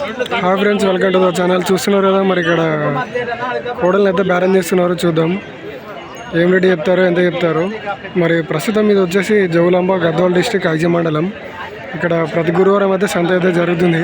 Hi friends welcome to the channel చూస్తున్నారు కదా మరి ఇక్కడ కోడల్ని అయితే బేరం చేస్తున్నారు చూద్దాం. ఏం రేటు చెప్తారో ఎంత చెప్తారో. మరి ప్రస్తుతం ఇది వచ్చేసి జవులాంబ గద్వాల డిస్టిక్ ఐజీ మండలం. ఇక్కడ ప్రతి గురువారం అయితే సంత అయితే జరుగుతుంది.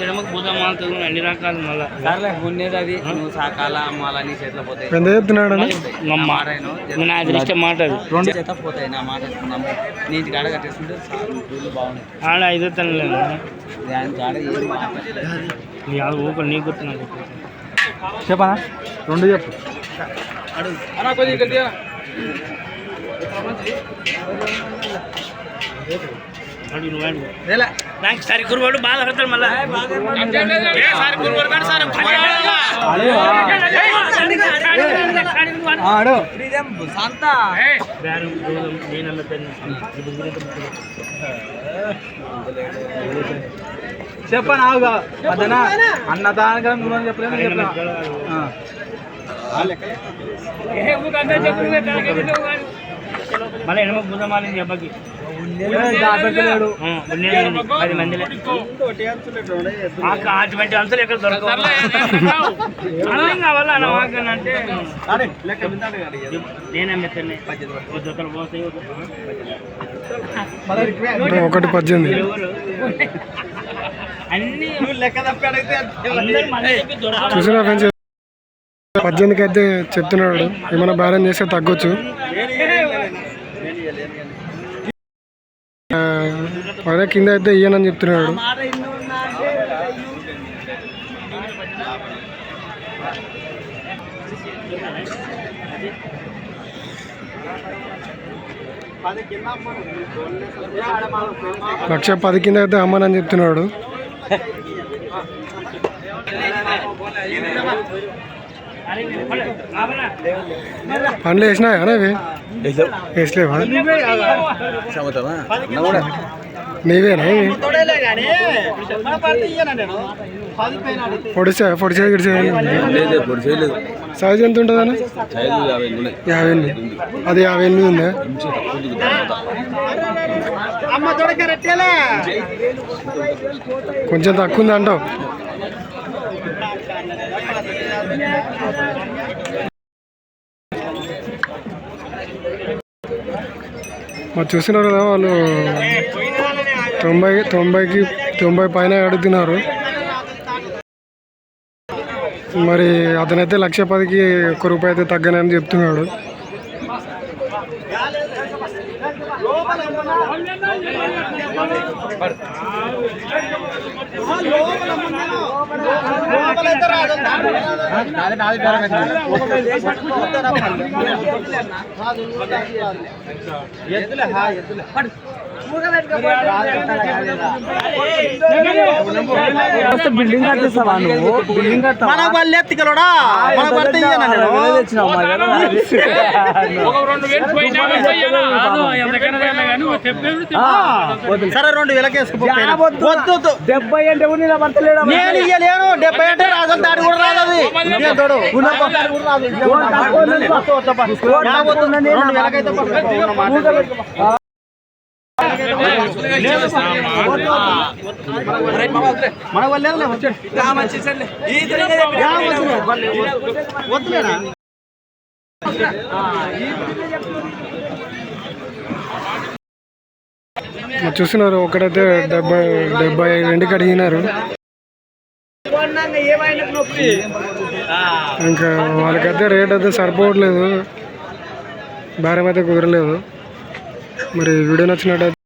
ఎడమకు మాలుతుంది అన్ని రకాలు మళ్ళా. సర్లే ఉండేది అది. నువ్వు సాకాల అమ్మాల నీ చేతిలో పోతాయి. ఎంత చెప్తున్నాడు నా అదృష్టం మాట రెండు చేత పోతాయి. నా మాట గాడ బాగున్నాయి. ఆడ ఐదో తనలేదు దాని గాడ ఏం మాట్లాడలేదు. నీ అది ఊక నీ గుర్తున్నాను చెప్పనా? రెండు చెప్పు. అడుగు. నాకు సరి కురువాడు బాధ పడతాడు మళ్ళా. సరి కురువాడు సార్ ఆడు. సంత చెప్పనా అదనా? అన్నదానికం గురించి చెప్పలేదు చెప్పలేదు మళ్ళీ ఎడమ ఉంది. పది మందిలే. ఆ అటువంటి అంతలు ఎక్కడ దొరకవు? అర్థం కావాలా? జతలు పోతాయి ఒకటి పద్దెనిమిది? అన్ని లెక్క. చూసినా ఫ్రెండ్స్ పద్దెనిమిదికి అయితే చెప్తున్నాడు. ఏమైనా బేరం చేస్తే తగ్గొచ్చు. అదే కింద అయితే ఇయ్యనని చెప్తున్నాడు. లక్ష పది కింద అయితే అమ్మనని చెప్తున్నాడు. పండ్లు వేసినాయా అవి వేసలేవా నీవేనా? పొడిచా పొడిచా గిడిచా సైజ్ ఎంత ఉంటుందన్న? యాభై ఎనిమిది అది యాభై ఎనిమిది ఉందా? కొంచెం తక్కువ ఉంది అంటావు మరి చూసినారు కదా వాళ్ళు? తొంభై తొంభైకి తొంభై పైన అడుగుతున్నారు. మరి అతనైతే లక్ష పదికి ఒక్క రూపాయి అయితే తగ్గనని చెప్తున్నాడు. బిల్డింగ్ కట్టేస్తావా నువ్వు బిల్డింగ్ కట్టావా మన వాళ్ళు ఎత్తికలోడా మన పడితే ఇయ్యనా నేను? సరే రెండు వేలకేసుకుపోయినా వద్దు. వద్దు డెబ్బై అంటే పడతలేడా నేను ఇయ్యలేను. డెబ్బై అంటే రాదు దాడి కూడా రాదు తోడు. రెండు వేలకైతే. మన వాళ్ళే వచ్చాడు. వద్దులేనా చూస్తున్నారు. ఒకటైతే డెబ్బై డెబ్బై రెండుకి అడిగినారు ఇంకా వాళ్ళకైతే రేట్ అయితే సరిపోవట్లేదు. భారం అయితే కుదరలేదు. మరి వీడియో నచ్చినట్టు